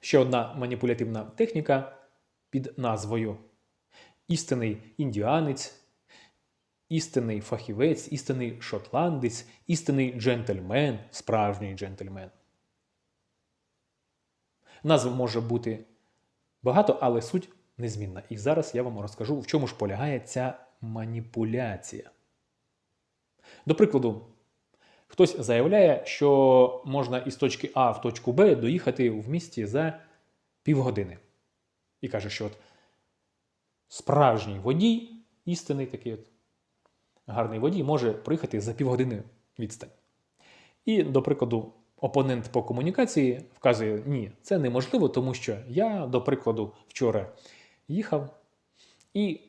Ще одна маніпулятивна техніка під назвою істинний індіанець, істинний фахівець, істинний шотландець, істинний джентльмен, справжній джентльмен. Назв може бути багато, але суть незмінна. І зараз я вам розкажу, в чому ж полягає ця маніпуляція. До прикладу, хтось заявляє, що можна із точки А в точку Б доїхати в місті за півгодини. І каже, що от справжній водій, істинний такий от гарний водій, може приїхати за півгодини відстань. І, до прикладу, опонент по комунікації вказує: ні, це неможливо, тому що я, до прикладу, вчора їхав і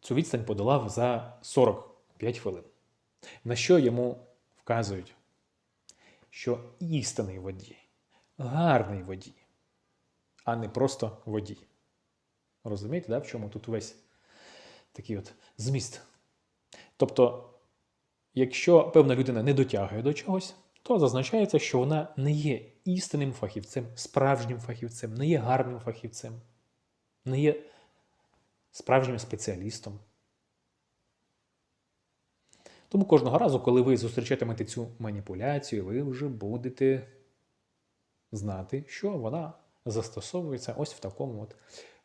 цю відстань подолав за 45 хвилин. На що йому вказують, що істинний водій, гарний водій, а не просто водій. Розумієте, да, в чому тут весь такий от зміст? Тобто, якщо певна людина не дотягує до чогось, то зазначається, що вона не є істинним фахівцем, справжнім фахівцем, не є гарним фахівцем, не є справжнім спеціалістом. Тому кожного разу, коли ви зустрічатимете цю маніпуляцію, ви вже будете знати, що вона застосовується ось в такому от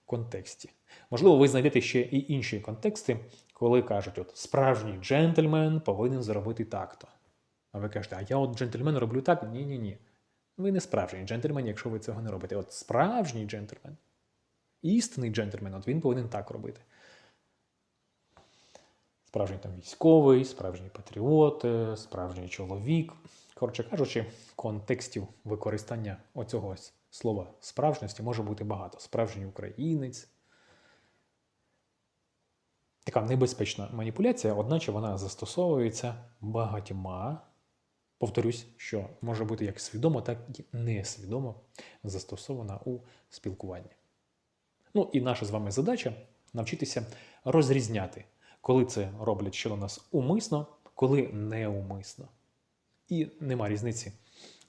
контексті. Можливо, ви знайдете ще і інші контексти, коли кажуть, от справжній джентльмен повинен зробити так-то. А ви кажете, а я от джентльмен роблю так? Ні, ні, ні. Ви не справжній джентльмен, якщо ви цього не робите. От справжній джентльмен, істинний джентльмен, от він повинен так робити. Справжній там військовий, справжній патріот, е, справжній чоловік. Коротше кажучи, контекстів використання оцього слова справжності може бути багато. Справжній українець. Така небезпечна маніпуляція, одначе вона застосовується багатьма. Повторюсь, що може бути як свідомо, так і несвідомо застосована у спілкуванні. Ну і наша з вами задача навчитися розрізняти, коли це роблять щодо нас умисно, коли неумисно. І нема різниці,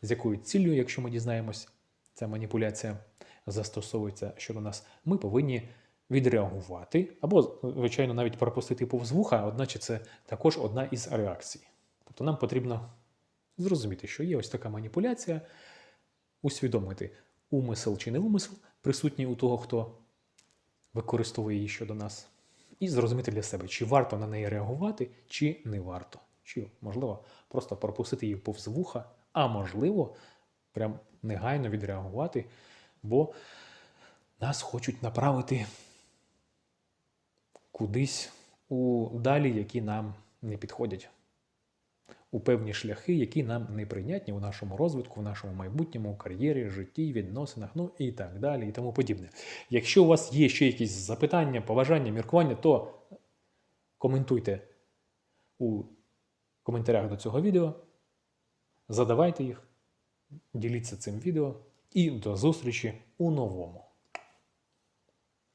з якою ціллю, якщо ми дізнаємось, ця маніпуляція застосовується щодо нас, ми повинні відреагувати, або, звичайно, навіть пропустити повз вуха, одначе це також одна із реакцій. Тобто нам потрібно зрозуміти, що є ось така маніпуляція, усвідомити умисел чи не умисел, присутній у того, хто використовує її щодо нас, і зрозуміти для себе, чи варто на неї реагувати, чи не варто. Чи, можливо, просто пропустити її повз вуха, а можливо, прям негайно відреагувати, бо нас хочуть направити кудись у далі, які нам не підходять, у певні шляхи, які нам не прийнятні у нашому розвитку, в нашому майбутньому, кар'єрі, житті, відносинах, ну і так далі, і тому подібне. Якщо у вас є ще якісь запитання, поважання, міркування, то коментуйте у коментарях до цього відео, задавайте їх, діліться цим відео і до зустрічі у новому.